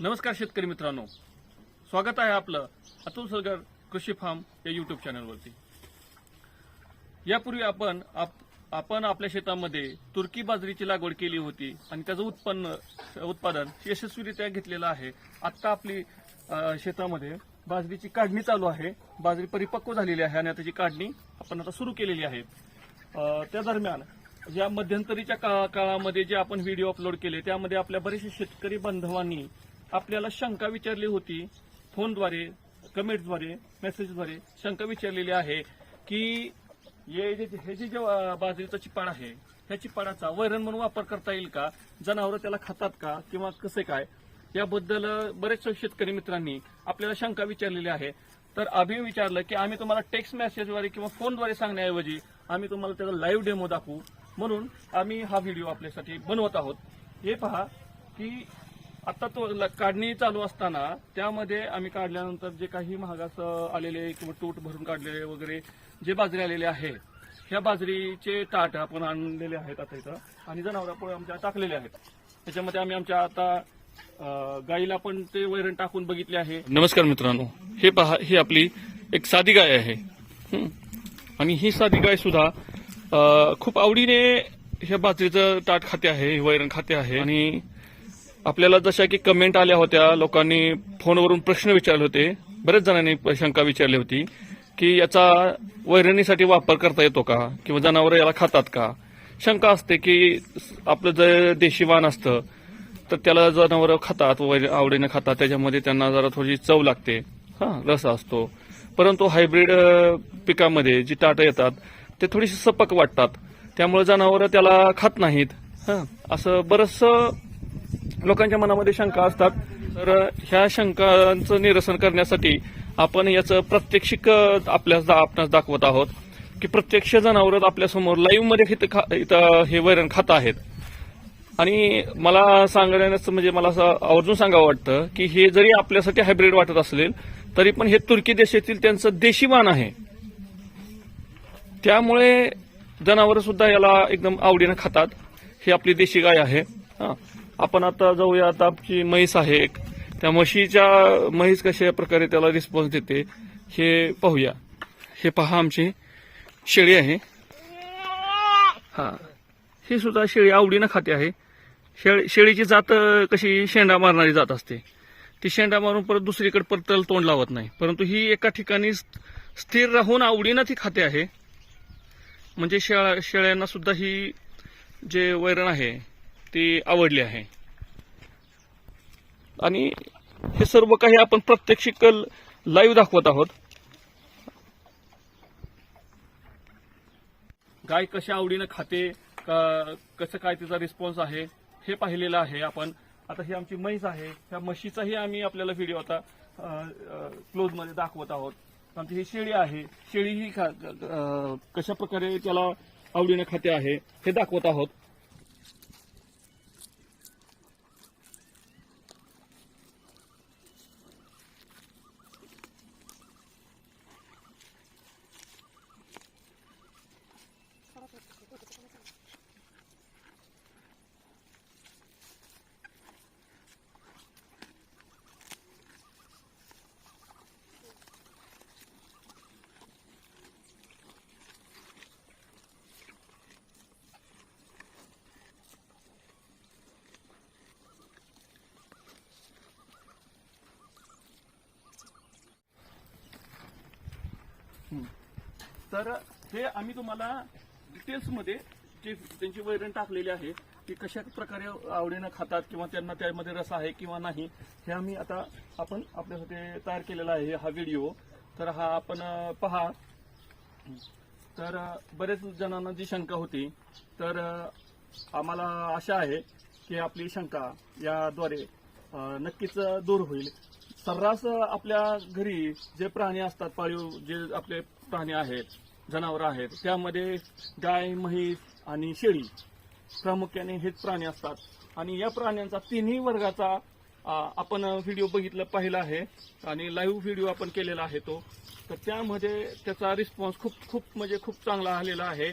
नमस्कार शेतकरी मित्रांनो. स्वागत आहे आपलं अतुल सरगर कृषी फार्म या युट्यूब चॅनलवरती यापूर्वी आपण आप- आपण आपल्या शेतामध्ये तुर्की बाजरीची लागवड केली होती आणि त्याचं उत्पन्न उत्पादन यशस्वीरित्या घेतलेलं आहे. आत्ता आपली शेतामध्ये बाजरीची काढणी चालू आहे. बाजरी परिपक्व झालेली आहे आणि त्याची काढणी आपण आता सुरू केलेली आहे. त्या दरम्यान या मध्यंतरीच्या काळामध्ये जे आपण व्हिडिओ अपलोड केले त्यामध्ये आपल्या बरेचसे शेतकरी बांधवांनी आपल्याला शंका विचारली होती. फोनद्वारे कमेंटद्वारे मेसेजद्वारे शंका विचारलेली आहे की हे जे हे जे जे बाजरीचा चिपाड आहे ह्या चिपाडाचा वैरण म्हणून वापर करता येईल का? जनावरं त्याला खातात का? किंवा कसे काय? याबद्दल बरेच शेतकरी मित्रांनी आपल्याला शंका विचारलेली आहे. तर आम्ही विचारलं की आम्ही तुम्हाला टेक्स्ट मेसेजद्वारे किंवा फोनद्वारे सांगण्याऐवजी आम्ही तुम्हाला त्याचा लाईव्ह डेमो दाखवू. म्हणून आम्ही हा व्हिडिओ आपल्यासाठी बनवत आहोत. हे पहा की आता तो ल- काढणी चालू असताना त्यामध्ये आम्ही काढल्यानंतर जे काही महागास आलेले किंवा तूट भरून काढलेले वगैरे जे बाजरी आलेले आहे ह्या बाजरीचे ताट आपण आणलेले आहेत आता इथं. आणि जनावरांपुढे आमच्या टाकलेले आहेत. त्याच्यामध्ये आम्ही आमच्या आता गाईला पण ते वैरण टाकून बघितले आहे. नमस्कार मित्रांनो. हे पहा ही आपली एक साधी गाय आहे. आणि ही साधी गाय सुद्धा खूप आवडीने ह्या बाजरीचं ताट खाते आहे वैरण खाते आहे. आणि आपल्याला जशा की कमेंट आल्या होत्या लोकांनी फोनवरून प्रश्न विचारले होते. बरेच जणांनी शंका विचारली होती की याचा वैरणीसाठी वापर करता येतो का? किंवा जनावरं याला खातात का? शंका असते की आपलं जे देशी वाण असतं तर त्याला जनावरं खातात आवडीनं खातात त्याच्यामध्ये त्यांना जरा थोडी चव लागते. हा रस असतो. परंतु हायब्रिड पिकामध्ये जी टाटं येतात ते थोडीशी सपक वाटतात. त्यामुळे जनावरं त्याला खात नाहीत. हा असं बरंचसं लोकांच्या मनामध्ये शंका असतात. तर ह्या शंकांचं निरसन करण्यासाठी आपण याचं प्रात्यक्षिक आपल्यास आपणास दाखवत आहोत की प्रत्यक्ष जनावरं आपल्यासमोर लाईव्हमध्ये इथं खा- इथं हे वैरण खात आहेत. आणि मला सांगण्याचं म्हणजे मला असं आवर्जून सांगावं वाटतं की हे जरी आपल्यासाठी हायब्रिड वाटत असेल तरी पण हे तुर्की देशातील त्यांचं देशी वाण आहे. त्यामुळे जनावरं सुद्धा याला एकदम आवडीनं खातात. ही आपली देशी गाय आहे. हा. आपण आता जाऊया आता आमची म्हैस आहे एक. त्या म्हशीच्या म्हैस कशा प्रकारे त्याला रिस्पॉन्स देते हे पाहूया. हे पहा आमची शेळी आहे. हा. ही सुद्धा शेळी आवडीनं खाते आहे. शेळी शेळीची जात कशी शेंडा मारणारी जात असते. ती शेंडा मारून परत दुसरीकडे परतल तोंड लावत नाही. परंतु ही एका ठिकाणी स्थिर राहून आवडीनं ती खाते आहे. म्हणजे शेळ्या शेळ्यांना सुद्धा ही जे वैरण आहे ती आवडली आहे. आणि हे सर्व काही आपण प्रत्यक्षिक लाईव्ह दाखवत आहोत. गाय कशा आवडीनं खाते कसं काय तिचा रिस्पॉन्स आहे हे पाहिलेलं आहे आपण. आता ही आमची म्हैस आहे त्या म्हशीचाही आम्ही आपल्याला व्हिडिओ आता क्लोजमध्ये दाखवत आहोत. आमची ही शेळी आहे शेळी ही कशा प्रकारे त्याला आवडीनं खाते आहे हे दाखवत आहोत. तर हे आम्ही तुम्हाला डिटेल्समध्ये जे त्यांची वैरण टाकलेली आहे की कशा प्रकारे आवडीनं खातात किंवा त्यांना त्यामध्ये रस आहे किंवा नाही हे आम्ही आता आपण आपल्यासाठी तयार केलेला आहे हा व्हिडिओ तर हा आपण पहा. तर बरेच जणांना जी शंका होती तर आम्हाला आशा आहे की आपली शंका याद्वारे नक्कीच दूर होईल. सर्रास आपल्या घरी जे प्राणी असतात पाळीव जे आपले प्राणी आहेत जनावरं आहेत. त्यामध्ये गाय म्हैस आणि शेळी प्रामुख्याने हेच प्राणी असतात. आणि या प्राण्यांचा तिन्ही वर्गाचा आपण व्हिडिओ बघितलं पाहिला आहे. आणि लाईव्ह व्हिडिओ आपण केलेला आहे तो. तर त्यामध्ये त्याचा रिस्पॉन्स खूप खूप म्हणजे खूप चांगला आलेला आहे.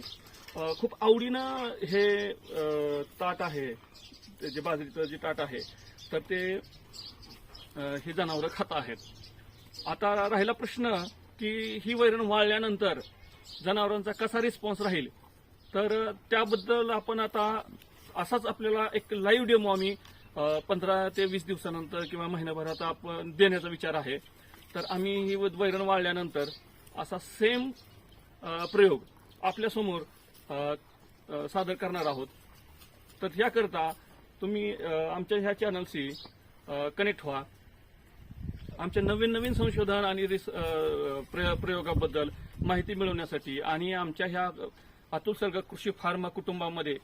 खूप आवडीनं हे ताट आहे. जे बाजरीचं जे ताट आहे. तर ते हे जनावरं खात आहेत. आता राहिला प्रश्न की ही वैरण वाळल्यानंतर जनावरांचा कसा रिस्पॉन्स राहील? तर त्याबद्दल आपण आता असाच आपल्याला एक लाईव्ह डेमो आम्ही पंधरा ते वीस दिवसानंतर किंवा महिन्याभरात आपण देण्याचा विचार आहे. तर आम्ही ही वैरण वाळल्यानंतर असा सेम प्रयोग आपल्यासमोर सादर करणार आहोत. तर ह्याकरता तुम्ही आमच्या ह्या चॅनलशी कनेक्ट व्हा. आमच्या नवीन नवीन संशोधन आणि रिस- प्रयोगाबद्दल माहिती मिळवण्यासाठी आणि आमच्या ह्या अतुल सर्ग कृषी फार्मा कुटुंबामध्ये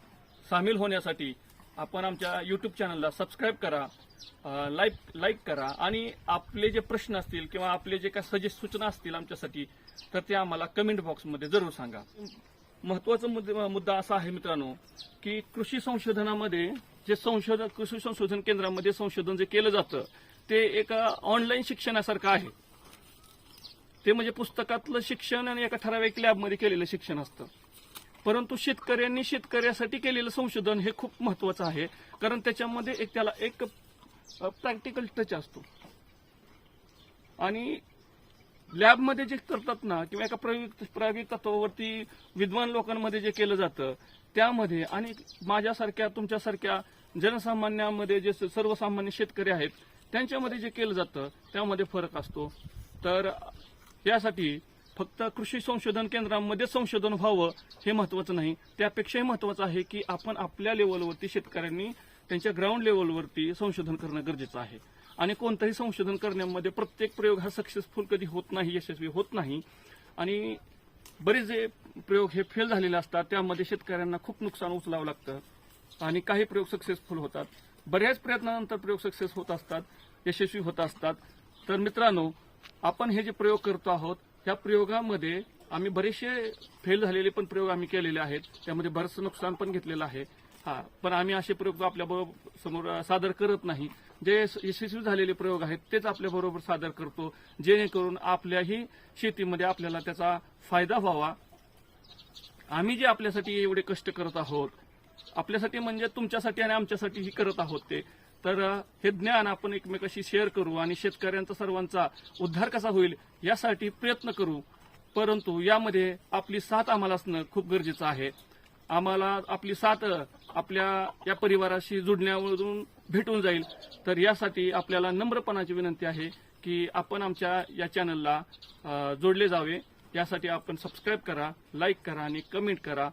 सामील होण्यासाठी आपण आमच्या युट्यूब चॅनलला सबस्क्राईब करा लाईक लाईक करा आणि आपले जे प्रश्न असतील किंवा आपले जे काही सजेस्ट सूचना असतील आमच्यासाठी तर ते आम्हाला कमेंट बॉक्समध्ये जरूर सांगा. महत्त्वाचा मुद्दा असा आहे मित्रांनो की कृषी संशोधनामध्ये जे संशोधन कृषी संशोधन केंद्रामध्ये संशोधन जे केलं जातं ते एका ऑनलाईन शिक्षणासारखं आहे. ते म्हणजे पुस्तकातलं शिक्षण आणि एका ठराविक लॅबमध्ये केलेलं शिक्षण असतं. परंतु शेतकऱ्यांनी शेतकऱ्यासाठी केलेलं संशोधन हे खूप महत्वाचं आहे कारण त्याच्यामध्ये एक त्याला एक प्रॅक्टिकल टच असतो. आणि लॅबमध्ये जे करतात ना किंवा एका प्रायोगिक प्रायोगिक तत्वावरती विद्वान लोकांमध्ये जे केलं जातं त्यामध्ये आणि माझ्यासारख्या तुमच्यासारख्या जनसामान्यामध्ये जे सर्वसामान्य शेतकरी आहेत त्यांच्यामध्ये जे केलं जातं त्यामध्ये फरक असतो. तर यासाठी फक्त कृषी संशोधन केंद्रामध्ये संशोधन व्हावं हे महत्वाचं नाही. त्यापेक्षाही महत्वाचं आहे की आपण आपल्या लेवलवरती शेतकऱ्यांनी त्यांच्या ग्राउंड लेवलवरती संशोधन करणं गरजेचं आहे. आणि कोणतंही संशोधन करण्यामध्ये प्रत्येक प्रयोग हा सक्सेसफुल कधी होत नाही यशस्वी होत नाही. आणि बरेच जे प्रयोग हे फेल झालेले असतात त्यामध्ये शेतकऱ्यांना खूप नुकसान उचलावं लागतं. आणि काही प्रयोग सक्सेसफुल होतात. बऱ्याच प्रयत्नानंतर प्रयोग सक्सेस होत असतात यशस्वी होत असतात. तर मित्रांनो आपण हे जे प्रयोग करतो आहोत या प्रयोगामध्ये आम्ही बरेचसे फेल झालेले पण प्रयोग आम्ही केलेले आहेत. त्यामध्ये बरंचसं नुकसान पण घेतलेलं आहे. हा पण आम्ही असे प्रयोग आपल्याबरोबर समोर सादर करत नाही. जे यशस्वी झालेले प्रयोग आहेत तेच आपल्याबरोबर सादर करतो. जेणेकरून आपल्याही शेतीमध्ये आपल्याला त्याचा फायदा व्हावा. आम्ही जे आपल्यासाठी एवढे कष्ट करत आहोत आपल्यासाठी म्हणजे तुमच्यासाठी आणि आमच्यासाठी ही करत आहोत ते. तर हे ज्ञान आपण एकमेकाशी शेअर करू आणि शेतकऱ्यांचा सर्वांचा उद्धार कसा होईल यासाठी प्रयत्न करू. परंतु यामध्ये आपली साथ आम्हाला असणं खूप गरजेचं आहे. आम्हाला आपली साथ आपल्या या परिवाराशी जुडण्यावरून भेटून जाईल. तर यासाठी आपल्याला नम्रपणाची विनंती आहे की आपण आमच्या या चॅनलला जोडले जावे. यासाठी आपण सबस्क्राईब करा लाईक करा आणि कमेंट करा.